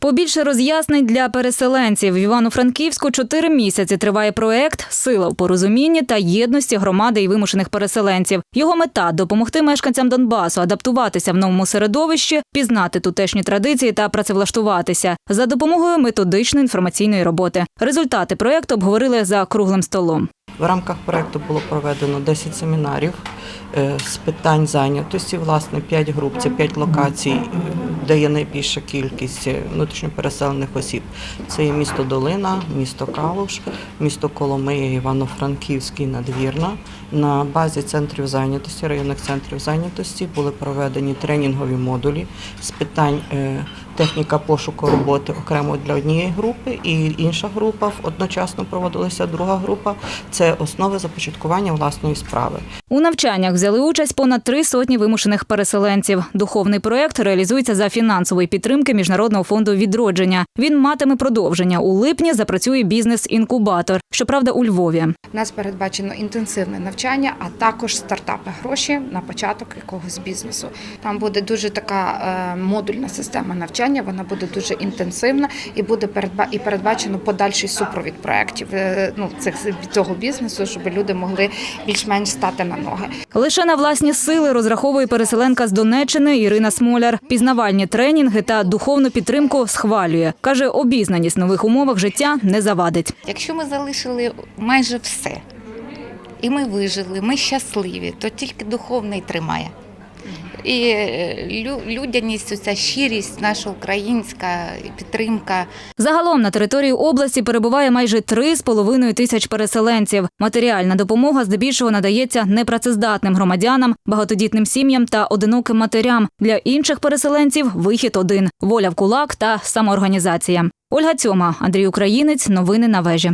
Побільше роз'яснень для переселенців. В Івано-Франківську чотири місяці триває проект Сила в порозумінні та єдності громади і вимушених переселенців. Його мета допомогти мешканцям Донбасу адаптуватися в новому середовищі, пізнати тутешні традиції та працевлаштуватися за допомогою методичної інформаційної роботи. Результати проекту обговорили за круглим столом. В рамках проекту було проведено 10 семінарів е, з питань зайнятості. Власне, 5 груп, це 5 локацій, де є найбільша кількість е, внутрішньопереселених осіб. Це є місто Долина, місто Калуш, місто Коломия, Івано-Франківський, Надвірна. На базі центрів зайнятості, районних центрів зайнятості були проведені тренінгові модулі з питань е, техніка пошуку роботи окремо для однієї групи, і інша група одночасно проводилася друга група. Це основи започаткування власної справи. У навчаннях взяли участь понад три сотні вимушених переселенців. Духовний проект реалізується за фінансової підтримки Міжнародного фонду відродження. Він матиме продовження. У липні запрацює бізнес-інкубатор. Щоправда, у Львові. У нас передбачено інтенсивне навчання, а також стартапи гроші на початок якогось бізнесу. Там буде дуже така е, модульна система навчання. Вона буде дуже інтенсивна і буде передба і передбачено подальший супровід проєктів е, ну, цих цього бізнесу, щоб люди могли більш-менш стати на ноги. Лише на власні сили розраховує переселенка з Донеччини Ірина Смоляр. Пізнавальні тренінги та духовну підтримку схвалює. Каже, обізнаність в нових умовах життя не завадить. Якщо ми залишили майже все, і ми вижили, ми щасливі, то тільки духовний тримає. І е, лю- людяність, ця щирість, наша українська підтримка. Загалом на території області перебуває майже три з половиною тисяч переселенців. Матеріальна допомога здебільшого надається непрацездатним громадянам, багатодітним сім'ям та одиноким матерям. Для інших переселенців вихід один воля в кулак та самоорганізація. Ольга Цьома, Андрій Українець. Новини на вежі.